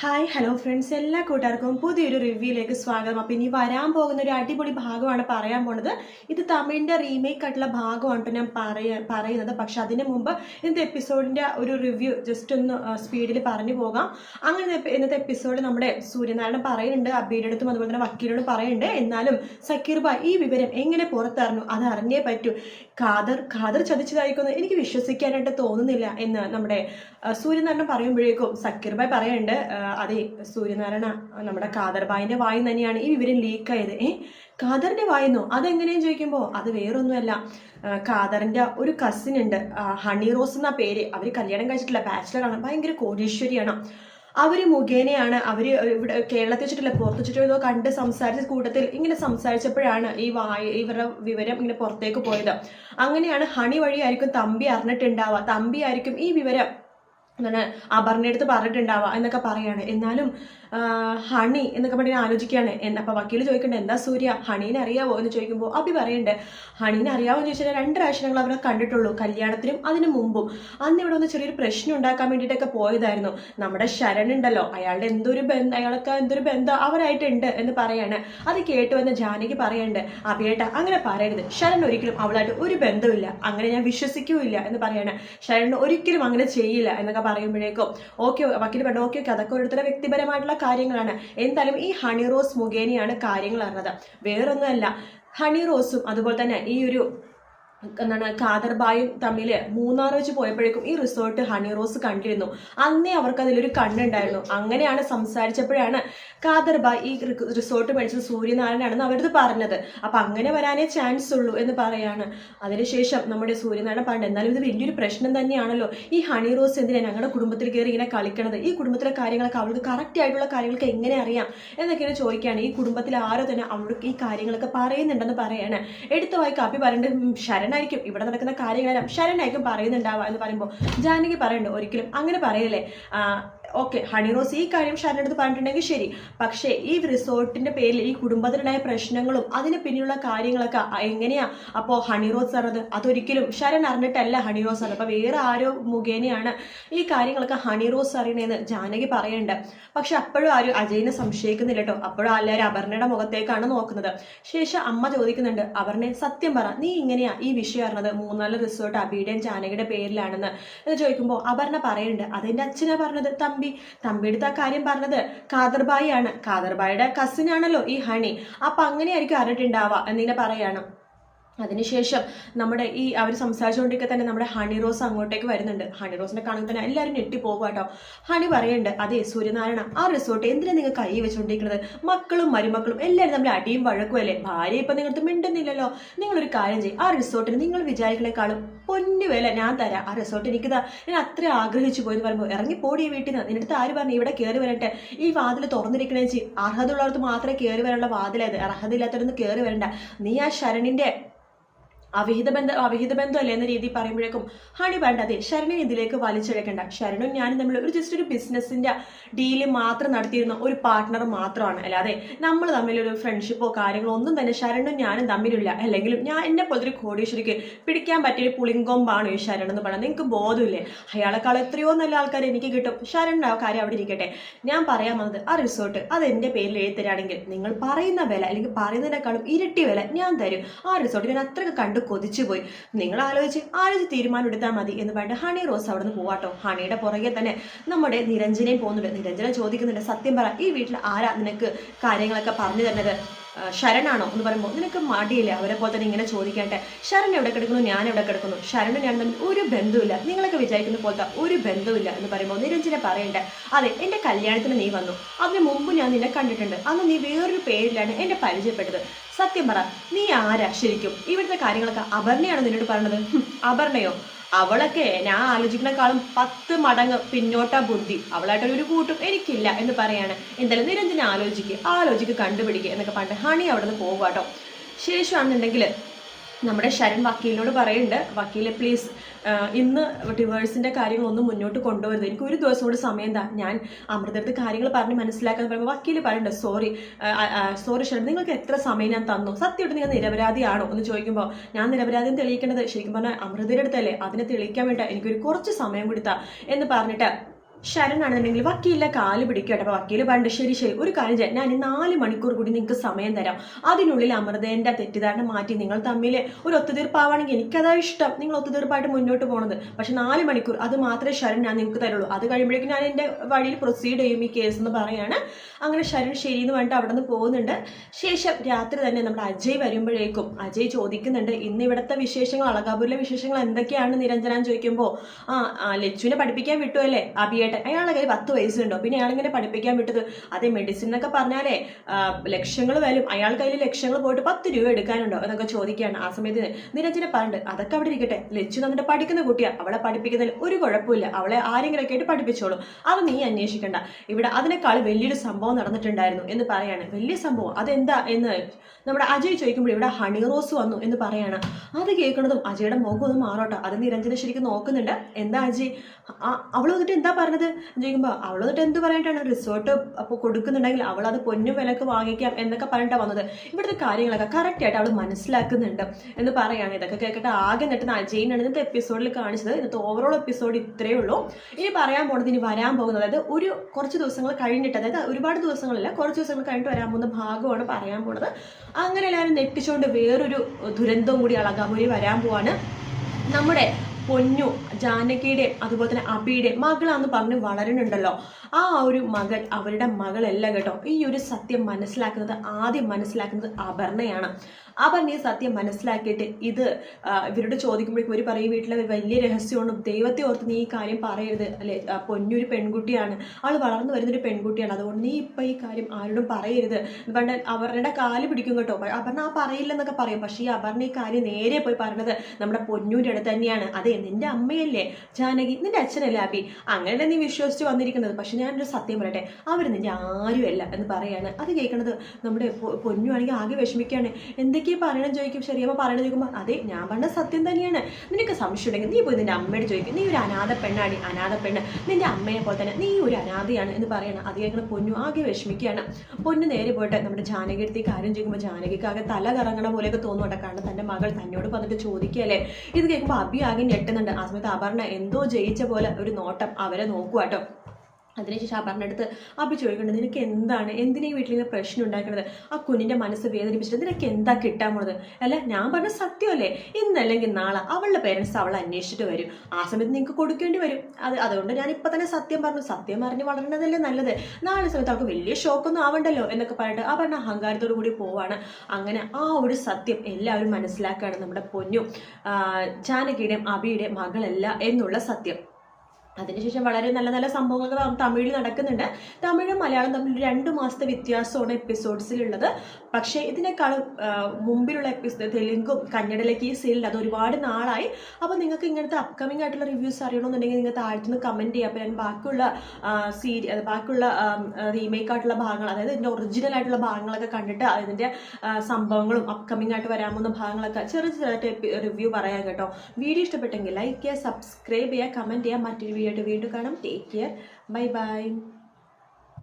Hi hello friends എല്ലാ കൂട്ടുകാർക്കും പുതിയൊരു റിവ്യൂയിലേക്ക് സ്വാഗതം. അപ്പോൾ ഇനി വരാൻ പോകുന്ന ഒരു അടിപൊളി ഭാഗമാണ് പറയാൻ പോണത്. ഇത് തമിഴിന്റെ റീമേക്ക് ആയിട്ടുള്ള ഭാഗമാണ് ഞാൻ പറയ പറയുന്നത്. പക്ഷെ അതിന് മുമ്പ് ഇന്നത്തെ എപ്പിസോഡിന്റെ ഒരു റിവ്യൂ ജസ്റ്റ് ഒന്ന് സ്പീഡിൽ പറഞ്ഞു പോകാം. അങ്ങനെ ഇന്നത്തെ എപ്പിസോഡ് നമ്മുടെ സൂര്യനാരായണൻ പറയുന്നുണ്ട് അബിയുടെ അടുത്തും അതുപോലെ തന്നെ വക്കീലോട് പറയുന്നുണ്ട്. എന്നാലും സക്കീർ ബായ് ഈ വിവരം എങ്ങനെ പുറത്തറിഞ്ഞു? അത് അറിഞ്ഞേ പറ്റൂ. ഖാദർ ഖാദർ ചതിച്ചതായിരിക്കുമെന്ന് എനിക്ക് വിശ്വസിക്കാനായിട്ട് തോന്നുന്നില്ല എന്ന് നമ്മുടെ സൂര്യനാരായണൻ പറയുമ്പോഴേക്കും സക്കീർ ബായ് പറയുന്നുണ്ട്. അതെ സൂര്യനാരായണ നമ്മുടെ കാദർബായിന്റെ വായു തന്നെയാണ് ഈ വിവരം ലീക്ക് ആയത്. ഏ ഖാദറിന്റെ വായിന്നോ? അതെങ്ങനെയും ചോദിക്കുമ്പോൾ അത് വേറൊന്നുമല്ല. കാദറിന്റെ ഒരു കസിൻ ഉണ്ട്. ഹണി റോസ് എന്ന പേര്. അവർ കല്യാണം കഴിച്ചിട്ടില്ല ബാച്ചിലറാണ് ഭയങ്കര കോടീശ്വരിയാണ്. അവർ മുഖേനയാണ് അവർ ഇവിടെ കേരളത്തിൽ വെച്ചിട്ടില്ല പുറത്ത് വെച്ചിട്ടോ കണ്ട് സംസാരിച്ച കൂട്ടത്തിൽ ഇങ്ങനെ സംസാരിച്ചപ്പോഴാണ് ഈ വായ ഇവരുടെ വിവരം ഇങ്ങനെ പുറത്തേക്ക് പോയത്. അങ്ങനെയാണ് ഹണി വഴിയായിരിക്കും തമ്പി അറിഞ്ഞിട്ടുണ്ടാവുക. തമ്പി ആയിരിക്കും ഈ വിവരം എന്താണ് അപർണയെടുത്ത് പറഞ്ഞിട്ടുണ്ടാവുക എന്നൊക്കെ പറയാണ്. എന്നാലും ഹണി എന്നൊക്കെ പറഞ്ഞ് ഞാൻ ആലോചിക്കുകയാണ്. എന്നാ അപ്പൊ വക്കീൽ ചോദിക്കണ്ട എന്താ സൂര്യ? ഹണീനെ അറിയാവോ? എന്ന് ചോദിക്കുമ്പോൾ അബി പറയണ്ടേ ഹണീനെ അറിയാവോ? എന്ന് ചോദിച്ചാൽ രണ്ട് പ്രാവശ്യം ഞങ്ങൾ അവരെ കണ്ടിട്ടുള്ളൂ കല്യാണത്തിനും അതിനു മുമ്പും. അന്ന് ഇവിടെ ഒന്ന് ചെറിയൊരു പ്രശ്നം ഉണ്ടാക്കാൻ വേണ്ടിയിട്ടൊക്കെ പോയതായിരുന്നു. നമ്മുടെ ശരൺ ഉണ്ടല്ലോ അയാളുടെ എന്തൊരു ബന്ധം അയാൾക്ക് എന്തൊരു ബന്ധം അവരായിട്ടുണ്ട് എന്ന് പറയാണ്. അത് കേട്ട് വന്ന ജാനകി പറയണ്ട് അഭിയേട്ട അങ്ങനെ പറയരുത്. ശരൺ ഒരിക്കലും അവളായിട്ട് ഒരു ബന്ധമില്ല അങ്ങനെ ഞാൻ വിശ്വസിക്കൂല എന്ന് പറയാണ്. ശരൺ ഒരിക്കലും അങ്ങനെ ചെയ്യില്ല എന്നൊക്കെ പറയുമ്പോഴേക്കും ഓക്കെ വക്കീൽ പറഞ്ഞു ഓക്കെ ഓക്കെ അതൊക്കെ ഓരോരുത്തരുടെ വ്യക്തിപരമായിട്ടുള്ള കാര്യങ്ങളാണ്. എന്തായാലും ഈ ഹണി റോസ് മുഖേനയാണ് കാര്യങ്ങൾ അറിഞ്ഞത്. വേറൊന്നുമല്ല ഹണി റോസും അതുപോലെ തന്നെ ഈ ഒരു എന്താണ് കാതർബായും തമ്മിൽ മൂന്നാർ വെച്ച് പോയപ്പോഴേക്കും ഈ റിസോർട്ട് ഹണി റോസ് കണ്ടിരുന്നു. അന്നേ അവർക്ക് അതിലൊരു കണ്ണുണ്ടായിരുന്നു. അങ്ങനെയാണ് സംസാരിച്ചപ്പോഴാണ് കാതർബായ് ഈ റിസോർട്ട് മേടിച്ചത് സൂര്യനാരായണാണെന്ന് അവരത് പറഞ്ഞത്. അപ്പൊ അങ്ങനെ വരാനേ ചാൻസ് ഉള്ളൂ എന്ന് പറയാണ്. അതിനുശേഷം നമ്മുടെ സൂര്യനാരായണ പറഞ്ഞത് എന്നാലും ഇത് വലിയൊരു പ്രശ്നം തന്നെയാണല്ലോ. ഈ ഹണി റോസ് എന്തിനാണ് ഞങ്ങളുടെ കുടുംബത്തിൽ കയറി ഇങ്ങനെ കളിക്കണത്? ഈ കുടുംബത്തിലെ കാര്യങ്ങളൊക്കെ അവൾക്ക് കറക്റ്റ് ആയിട്ടുള്ള കാര്യങ്ങളൊക്കെ എങ്ങനെ അറിയാം? എന്നൊക്കെയാണ് ചോദിക്കുകയാണ് ഈ കുടുംബത്തിൽ ആരോ തന്നെ അവൾക്ക് ഈ കാര്യങ്ങളൊക്കെ പറയുന്നുണ്ടെന്ന് പറയാണ്. എടുത്ത വായി അഭി പറയുന്നുണ്ട് "ഉം, ശരണായിരിക്കും ഇവിടെ നടക്കുന്ന കാര്യങ്ങളെല്ലാം ശരണായിരിക്കും പറയുന്നുണ്ടാവുക എന്ന് പറയുമ്പോൾ ജാനകി പറയുന്നുണ്ട് ഒരിക്കലും. അങ്ങനെ പറയല്ലേ? ഓക്കെ ഹണി റോസ് ഈ കാര്യം ഷാരിന്റെ അടുത്ത് പറഞ്ഞിട്ടുണ്ടെങ്കിൽ ശരി. പക്ഷേ ഈ റിസോർട്ടിന്റെ പേരിൽ ഈ കുടുംബത്തിനുണ്ടായ പ്രശ്നങ്ങളും അതിന് പിന്നിലുള്ള കാര്യങ്ങളൊക്കെ എങ്ങനെയാ? അപ്പോൾ ഹണി റോസ് അറിഞ്ഞത് അതൊരിക്കലും ശരൺ അറിഞ്ഞിട്ടല്ല ഹണി റോസ് അറിഞ്ഞത് അപ്പോൾ വേറെ ആരോ മുഖേനയാണ് ഈ കാര്യങ്ങളൊക്കെ ഹണി റോസ് അറിയണേന്ന് ജാനകി പറയുന്നുണ്ട് പക്ഷെ അപ്പോഴും ആരും അജയിനെ സംശയിക്കുന്നില്ല കേട്ടോ. അപ്പോഴും എല്ലാവരും അപർണയുടെ മുഖത്തേക്കാണ് നോക്കുന്നത്. ശേഷം അമ്മ ചോദിക്കുന്നുണ്ട് അപർണെ സത്യം പറ നീ ഇങ്ങനെയാ ഈ വിഷയം അറിഞ്ഞത്? മൂന്നാൽ റിസോർട്ട് അബിയുടെയും ജാനകിയുടെ പേരിലാണെന്ന്. എന്ന് ചോദിക്കുമ്പോൾ അപർണ പറയുന്നുണ്ട് അതെന്റെ അച്ഛനാ പറഞ്ഞത്? തമ്പി. തമ്പിയുടെ ആ കാര്യം പറഞ്ഞത് ഖാദർബായിയുടെ കസിൻ ആണല്ലോ ഈ ഹണി. അപ്പൊ അങ്ങനെയായിരിക്കും അറിഞ്ഞിട്ടുണ്ടാവുക എന്നിങ്ങനെ പറയാണ്. അതിനുശേഷം നമ്മുടെ ഈ അവർ സംസാരിച്ചുകൊണ്ടിരിക്കെ തന്നെ നമ്മുടെ ഹണി റോസ് അങ്ങോട്ടേക്ക് വരുന്നുണ്ട്. ഹണി റോസിനെ കാണുമ്പോൾ തന്നെ എല്ലാവരും ഞെട്ടി പോകുക കേട്ടോ. ഹണി പറയുന്നുണ്ട് അതെ സൂര്യനാരായണ ആ റിസോർട്ട് എന്തിനാണ് നിങ്ങൾ കൈ വെച്ചുകൊണ്ടിരിക്കുന്നത് മക്കളും മരുമക്കളും എല്ലാവരും തമ്മിൽ അടിയും വഴക്കുമല്ലേ ഭാര്യ ഇപ്പം നിങ്ങൾക്ക് മിണ്ടുന്നില്ലല്ലോ. നിങ്ങളൊരു കാര്യം ചെയ്യും. ആ റിസോർട്ടിന് നിങ്ങൾ വിചാരിക്കണേക്കാളും പൊന്നു വില ഞാൻ തരാം. ആ റിസോർട്ട് എനിക്കിതാ ഞാൻ അത്ര ആഗ്രഹിച്ചു പോയി എന്ന് പറയുമ്പോൾ ഇറങ്ങി പോടി വീട്ടിൽ നിന്ന് നിന്റെ അടുത്ത് ആര് പറഞ്ഞു ഇവിടെ കയറി വരട്ടെ. ഈ വാതിൽ തുറന്നിരിക്കണേ അർഹത ഉള്ളവർക്ക് മാത്രമേ കയറി വരാനുള്ള വാതിലായത്. അർഹത ഇല്ലാത്തവരൊന്നും കയറി വരണ്ട. നീ ആ ശരണിന്റെ അവിഹിത ബന്ധം അവിഹിത ബന്ധമല്ലേ എന്ന രീതി പറയുമ്പോഴേക്കും ഹണി വേണ്ട അതെ ശരണിനെ ഇതിലേക്ക് വലിച്ചെടുക്കണ്ട. ശരണും ഞാനും തമ്മിൽ ഒരു ജസ്റ്റ് ഒരു ബിസിനസിന്റെ ഡീൽ മാത്രം നടത്തിയിരുന്ന ഒരു പാർട്ട്ണർ മാത്രമാണ്. അല്ലാതെ നമ്മൾ തമ്മിലൊരു ഫ്രണ്ട്ഷിപ്പോ കാര്യങ്ങളോ ഒന്നും തന്നെ ശരണും ഞാനും തമ്മിലില്ല. അല്ലെങ്കിലും ഞാൻ എന്നെ പോലത്തെ ഒരു കോടീശ്വരിക്ക് പിടിക്കാൻ പറ്റിയ പുളിങ്കൊമ്പാണോ ഈ ശരൺ എന്ന് പറയുന്നത് നിങ്ങൾക്ക് ബോധമില്ലേ? അയാളെക്കാൾ എത്രയോ നല്ല ആൾക്കാർ എനിക്ക് കിട്ടും. ശരണിന്റെ ആ കാര്യം അവിടെ ഇരിക്കട്ടെ. ഞാൻ പറയാൻ വന്നത് ആ റിസോർട്ട് അത് എന്റെ പേരിൽ എഴുതി തരാണെങ്കിൽ നിങ്ങൾ പറയുന്ന വില അല്ലെങ്കിൽ പറയുന്നതിനേക്കാളും ഇരട്ടി വില ഞാൻ തരും. ആ റിസോർട്ട് ഞാൻ അത്രയ്ക്ക് കണ്ട് കൊതിച്ചു പോയി. നിങ്ങൾ ആലോചിച്ച് ആലോചിച്ച് തീരുമാനം എടുത്താൽ മതി എന്ന് പറഞ്ഞിട്ട് ഹണി റോസ് അവിടെ നിന്ന് പോവാട്ടോ ഹണിയുടെ പുറകെ തന്നെ നമ്മുടെ നിരഞ്ജനയും പോകുന്നുണ്ട്. നിരഞ്ജന ചോദിക്കുന്നുണ്ട് സത്യം പറ ഈ വീട്ടിൽ ആരാ നിനക്ക് കാര്യങ്ങളൊക്കെ പറഞ്ഞു തരുന്നത് ആ, ശരണാണോ എന്ന് പറയുമ്പോൾ നിനക്ക് മടിയില്ല അവരെ പോലെ തന്നെ ഇങ്ങനെ ചോദിക്കട്ടെ ശരൺ എവിടെ കിടക്കുന്നു? ഞാൻ എവിടെ കിടക്കുന്നു? ശരണും ഞാൻ തമ്മിൽ ഒരു ബന്ധുവില്ല നിങ്ങളൊക്കെ വിചാരിക്കുന്ന പോലത്തെ ഒരു ബന്ധുവില്ല എന്ന് പറയുമ്പോൾ നിരഞ്ജന പറയണ്ടേ അതെ എന്റെ കല്യാണത്തിന് നീ വന്നു. അതിന് മുമ്പ് ഞാൻ നിന്നെ കണ്ടിട്ടുണ്ട്. അന്ന് നീ വേറൊരു പേരിലാണ് എന്നെ പരിചയപ്പെട്ടത്. സത്യം പറ നീ ആരാ? ശരിക്കും ഇവിടുത്തെ കാര്യങ്ങളൊക്കെ അപർണയാണ് നിന്നോട് പറഞ്ഞത്? അപർണയോ? അവളൊക്കെ ഞാൻ ആലോചിക്കണേക്കാളും പത്ത് മടങ്ങ് പിന്നോട്ടാ ബുദ്ധി. അവളായിട്ട് ഒരു കൂട്ടും എനിക്കില്ല എന്ന് പറയാണ്. എന്തായാലും നിരഞ്ജന ആലോചിക്കുക ആലോചിക്ക് കണ്ടുപിടിക്കുക എന്നൊക്കെ പറഞ്ഞിട്ട് ഹണി അവിടെ നിന്ന് പോകുക കേട്ടോ ശേഷമാണെന്നുണ്ടെങ്കിൽ നമ്മുടെ ശരൺ വക്കീലിനോട് പറയുന്നുണ്ട് വക്കീലെ പ്ലീസ് ഇന്ന് ഡിവേഴ്സിന്റെ കാര്യങ്ങളൊന്നും മുന്നോട്ട് കൊണ്ടുവരുത് എനിക്ക് ഒരു ദിവസം കൂടി സമയം താ ഞാൻ അമൃതടുത്ത് കാര്യങ്ങൾ പറഞ്ഞ് മനസ്സിലാക്കാൻ പറയുമ്പോൾ വക്കീൽ പറയുന്നുണ്ട് സോറി സോറി ശരൺ നിങ്ങൾക്ക് എത്ര സമയം ഞാൻ തന്നു? സത്യമായിട്ട് നിങ്ങൾ നിരപരാധിയാണോ? എന്ന് ചോദിക്കുമ്പോൾ ഞാൻ നിരപരാധിയും തെളിയിക്കേണ്ടത് ശരിക്കും പറഞ്ഞാൽ അമൃതയുടെ അടുത്തല്ലേ? അതിനെ തെളിയിക്കാൻ വേണ്ടി എനിക്കൊരു കുറച്ച് സമയം കൊടുത്താ എന്ന് പറഞ്ഞിട്ട് ശരണാണെന്നുണ്ടെങ്കിൽ വക്കീലിന്റെ കാൽ പിടിക്കട്ടെ അപ്പൊ വക്കീൽ പറഞ്ഞു ശരി ശരി ഒരു കാര്യം ചെയ്യാം. ഞാൻ നാല് മണിക്കൂർ കൂടി നിങ്ങൾക്ക് സമയം തരാം. അതിനുള്ളിൽ അമൃതേന്റെ തെറ്റിദ്ധാരണ മാറ്റി നിങ്ങൾ തമ്മിൽ ഒരു ഒത്തുതീർപ്പാവാണെങ്കിൽ എനിക്കതാ ഇഷ്ടം. നിങ്ങൾ ഒത്തുതീർപ്പായിട്ട് മുന്നോട്ട് പോണത്. പക്ഷെ നാല് മണിക്കൂർ അത് മാത്രമേ ശരൺ ഞാൻ നിങ്ങൾക്ക് തരുള്ളൂ. അത് കഴിയുമ്പോഴേക്കും ഞാൻ എന്റെ വഴിയിൽ പ്രൊസീഡ് ചെയ്യും ഈ കേസ് എന്ന് പറയാണ്. അങ്ങനെ ശരൺ ശരി എന്ന് പറഞ്ഞിട്ട് അവിടെ നിന്ന് പോകുന്നുണ്ട്. ശേഷം രാത്രി തന്നെ നമ്മുടെ അജയ് വരുമ്പോഴേക്കും അജയ് ചോദിക്കുന്നുണ്ട് ഇന്ന് ഇവിടുത്തെ വിശേഷങ്ങൾ അളകാപൂരിലെ വിശേഷങ്ങൾ എന്തൊക്കെയാണ്? നിരഞ്ജന ചോദിക്കുമ്പോൾ ആ ലച്ചുവിനെ പഠിപ്പിക്കാൻ വിട്ടുമല്ലേ അഭിയേട്ടൻ അയാളുടെ കയ്യിൽ പത്ത് വയസ്സുണ്ടോ? പിന്നെ അയാളിങ്ങനെ പഠിപ്പിക്കാൻ വിട്ടത് അതേ മെഡിസിൻ എന്നൊക്കെ പറഞ്ഞാലേ ലക്ഷങ്ങൾ വരും. അയാൾ കയ്യിൽ ലക്ഷങ്ങൾ പോയിട്ട് പത്ത് രൂപ എടുക്കാനുണ്ടോ എന്നൊക്കെ ചോദിക്കുകയാണ് ആ സമയത്ത് നിരഞ്ജന പറഞ്ഞിട്ട് അതൊക്കെ അവിടെ ഇരിക്കട്ടെ. ലച്ചു എന്നിട്ട് പഠിക്കുന്ന കുട്ടിയാ. അവളെ പഠിപ്പിക്കുന്നതിൽ ഒരു കുഴപ്പമില്ല. അവളെ ആരെങ്കിലുമൊക്കെ ആയിട്ട് പഠിപ്പിച്ചോളൂ. അത് നീ അന്വേഷിക്കണ്ട. ഇവിടെ അതിനേക്കാൾ വലിയൊരു സംഭവം നടന്നിട്ടുണ്ടായിരുന്നു എന്ന് പറയാണ്. വലിയ സംഭവം? അതെന്താ എന്ന് നമ്മുടെ അജയ് ചോദിക്കുമ്പോൾ ഇവിടെ ഹണി റോസ് വന്നു എന്ന് പറയാണ്. അത് കേൾക്കുന്നതും അജയുടെ മുഖം ഒന്ന് മാറോട്ടോ. അത് നിരഞ്ജന ശരിക്കും നോക്കുന്നുണ്ട്. എന്താ അജയ്? അവൾ വന്നിട്ട് എന്താ പറഞ്ഞത്? എന്ന് ചോദിക്കുമ്പോൾ അവൾ എന്നിട്ട് എന്ത് പറഞ്ഞിട്ടാണ് റിസോർട്ട് അപ്പോൾ കൊടുക്കുന്നുണ്ടെങ്കിൽ അവൾ അത് പൊന്നും വിലക്ക് വാങ്ങിക്കാം എന്നൊക്കെ പറഞ്ഞിട്ടാണ് വന്നത്. ഇവിടുത്തെ കാര്യങ്ങളൊക്കെ കറക്റ്റ് ആയിട്ട് അവൾ മനസ്സിലാക്കുന്നുണ്ട് എന്ന് പറയാണ് ഇതൊക്കെ കേൾക്കട്ടെ ആകെ നെട്ടുന്ന അജയിനാണ് ഇന്നത്തെ എപ്പിസോഡിൽ കാണിച്ചത്. ഇന്നത്തെ ഓവറോൾ എപ്പിസോഡ് ഇത്രയേ ഉള്ളൂ. ഇനി പറയാൻ പോകുന്നത് ഇനി വരാൻ പോകുന്നത്. അതായത് ഒരു കുറച്ച് ദിവസങ്ങൾ കഴിഞ്ഞിട്ട് അതായത് ഒരുപാട് ദിവസങ്ങളില്ല കുറച്ച് ദിവസങ്ങൾ കഴിഞ്ഞിട്ട് വരാൻ പോകുന്ന ഭാഗമാണ് പറയാൻ പോണത്. അങ്ങനെ എല്ലാവരും നെട്ടിച്ചുകൊണ്ട് വേറൊരു ദുരന്തവും കൂടി അളകാമൂരി വരാൻ പോവാണ്. നമ്മുടെ പൊന്നു ജാനകിയുടെ അതുപോലെ തന്നെ അബിയുടെയും മകളാന്ന് പറഞ്ഞ് വളരുന്നുണ്ടല്ലോ. ആ ഒരു മകൾ അവരുടെ മകളല്ല കേട്ടോ. ഈ ഒരു സത്യം മനസ്സിലാക്കുന്നത് ആദ്യം മനസ്സിലാക്കുന്നത് അപർണയാണ്. അപർണ ഈ സത്യം മനസ്സിലാക്കിയിട്ട് ഇത് ഇവരോട് ചോദിക്കുമ്പോഴേക്കും ഇവർ പറയും വീട്ടിലെ വലിയ രഹസ്യമാണ് ദൈവത്തെ ഓർത്ത് നീ ഈ കാര്യം പറയരുത്. അല്ലെ പൊന്നൊരു പെൺകുട്ടിയാണ്. അവൾ വളർന്നു വരുന്നൊരു പെൺകുട്ടിയാണ്. അതുകൊണ്ട് നീ ഇപ്പം ഈ കാര്യം ആരോടും പറയരുത്. പണ്ട് അവരുടെ കാൽ പിടിക്കും കേട്ടോ. അപർണ ആ പറയില്ലെന്നൊക്കെ പറയും. പക്ഷേ ഈ അപർണ ഈ കാര്യം നേരെ പോയി പറഞ്ഞത് നമ്മുടെ പൊന്നൂരി അടുത്ത് തന്നെയാണ്. അതെ നിന്റെ അമ്മയല്ലേ? ജാനകി നിന്റെ അച്ഛനല്ലേ അബി അങ്ങനെ നീ വിശ്വസിച്ച് വന്നിരിക്കുന്നത്. പക്ഷെ ഞാനൊരു സത്യം പറയട്ടെ. അവർ നിന്റെ ആരുമല്ല എന്ന് പറയാണ്. അത് കേൾക്കുന്നത് നമ്മുടെ പൊന്നു ആണെങ്കിൽ ആകെ വിഷമിക്കുകയാണ്. എന്തൊക്കെയാ പറയണം ചോദിക്കും ശരിയമ്മ പറയണം ചോദിക്കുമ്പോൾ അതെ ഞാൻ പറഞ്ഞ സത്യം തന്നെയാണ്. നിനക്ക് സംശയം ഉണ്ടെങ്കിൽ നീ പോയി നിന്റെ അമ്മയോട് ചോദിക്കും. നീ ഒരു അനാഥ പെണ്ണാടി അനാഥ പെണ്ണ്. നിന്റെ അമ്മയെ പോലെ തന്നെ നീ ഒരു അനാഥയാണ് എന്ന് പറയണം. അത് കേൾക്കുന്ന പൊന്നു ആകെ വിഷമിക്കുകയാണ്. പൊന്നു നേരെ പോയിട്ട് നമ്മുടെ ജാനകി അടുത്ത് കാര്യം ചോദിക്കുമ്പോൾ ജാനകിക്ക് ആകെ തല കറങ്ങണ പോലെയൊക്കെ തോന്നുന്നുണ്ട് കാരണം തന്റെ മകൾ തന്നോട് വന്നിട്ട് ചോദിക്കുകയല്ലേ? ഇത് കേൾക്കുമ്പോൾ അബി ആകെ ഞെട്ടുന്നുണ്ട്. ആ സമയത്ത് അപർണ എന്തോ ജയിച്ച പോലെ ഒരു നോട്ടം അവരെ നോക്കുവാട്ടോ. അതിനുശേഷം അപർണ അടുത്ത് അപ്പി ചോദിക്കുന്നത് നിനക്ക് എന്താണ്? എന്തിനാ വീട്ടിൽ നിന്ന് പ്രശ്നം ഉണ്ടാക്കുന്നത്? ആ കുഞ്ഞിന്റെ മനസ്സ് വേദനിപ്പിച്ചിട്ട് നിനക്ക് എന്താ കിട്ടാൻ പോണത്? അല്ല ഞാൻ പറഞ്ഞ സത്യമല്ലേ? ഇന്നല്ലെങ്കിൽ നാളെ അവളുടെ പേരൻസ് അവളെ അന്വേഷിച്ചിട്ട് വരും. ആ സമയത്ത് നിങ്ങൾക്ക് കൊടുക്കേണ്ടി വരും. അത് അതുകൊണ്ട് ഞാൻ ഇപ്പം തന്നെ സത്യം പറഞ്ഞു. സത്യം പറഞ്ഞ് വളരണതല്ലേ നല്ലത്. നാളെ സമയത്ത് അവൾക്ക് വലിയ ഷോക്കൊന്നും ആവണ്ടല്ലോ? എന്നൊക്കെ പറഞ്ഞിട്ട് ആ പറഞ്ഞ അഹങ്കാരത്തോടു കൂടി പോവാണ്. അങ്ങനെ ആ ഒരു സത്യം എല്ലാവരും മനസ്സിലാക്കുകയാണ് നമ്മുടെ പൊന്നും ജാനകിയുടെയും അബിയുടെയും മകളല്ല എന്നുള്ള സത്യം. അതിനുശേഷം വളരെ നല്ല നല്ല സംഭവങ്ങൾ തമിഴിൽ നടക്കുന്നുണ്ട്. തമിഴും മലയാളം തമ്മിൽ രണ്ട് മാസത്തെ വ്യത്യാസമാണ് എപ്പിസോഡ്സിലുള്ളത് പക്ഷേ ഇതിനേക്കാളും മുമ്പിലുള്ള എപ്പിസോഡ് തെലുങ്കും കന്നഡയിലേക്ക് ഈ സീരിയൽ അത് ഒരുപാട് നാളായി. അപ്പോൾ നിങ്ങൾക്ക് ഇങ്ങനത്തെ അപ്കമിംഗ് ആയിട്ടുള്ള റിവ്യൂസ് അറിയണമെന്നുണ്ടെങ്കിൽ നിങ്ങൾ താഴ്ത്തുനിന്ന് കമന്റ് ചെയ്യുക അപ്പോൾ ഞാൻ ബാക്കിയുള്ള സീരി ബാക്കിയുള്ള റീമേക്ക് ആയിട്ടുള്ള ഭാഗങ്ങൾ അതായത് ഇതിന്റെ ഒറിജിനൽ ആയിട്ടുള്ള ഭാഗങ്ങളൊക്കെ കണ്ടിട്ട് അതിന്റെ സംഭവങ്ങളും അപ്കമിംഗ് ആയിട്ട് വരാൻ പോകുന്ന ഭാഗങ്ങളൊക്കെ ചെറിയ ചെറുതായിട്ട് റിവ്യൂ പറയാം കേട്ടോ. വീഡിയോ ഇഷ്ടപ്പെട്ടെങ്കിൽ ലൈക്ക് ചെയ്യുക സബ്സ്ക്രൈബ് ചെയ്യുക കമന്റ് ചെയ്യുക മറ്റൊരു വീഡിയോ ആയിട്ട് വീണ്ടും കാണാം. Take care bye bye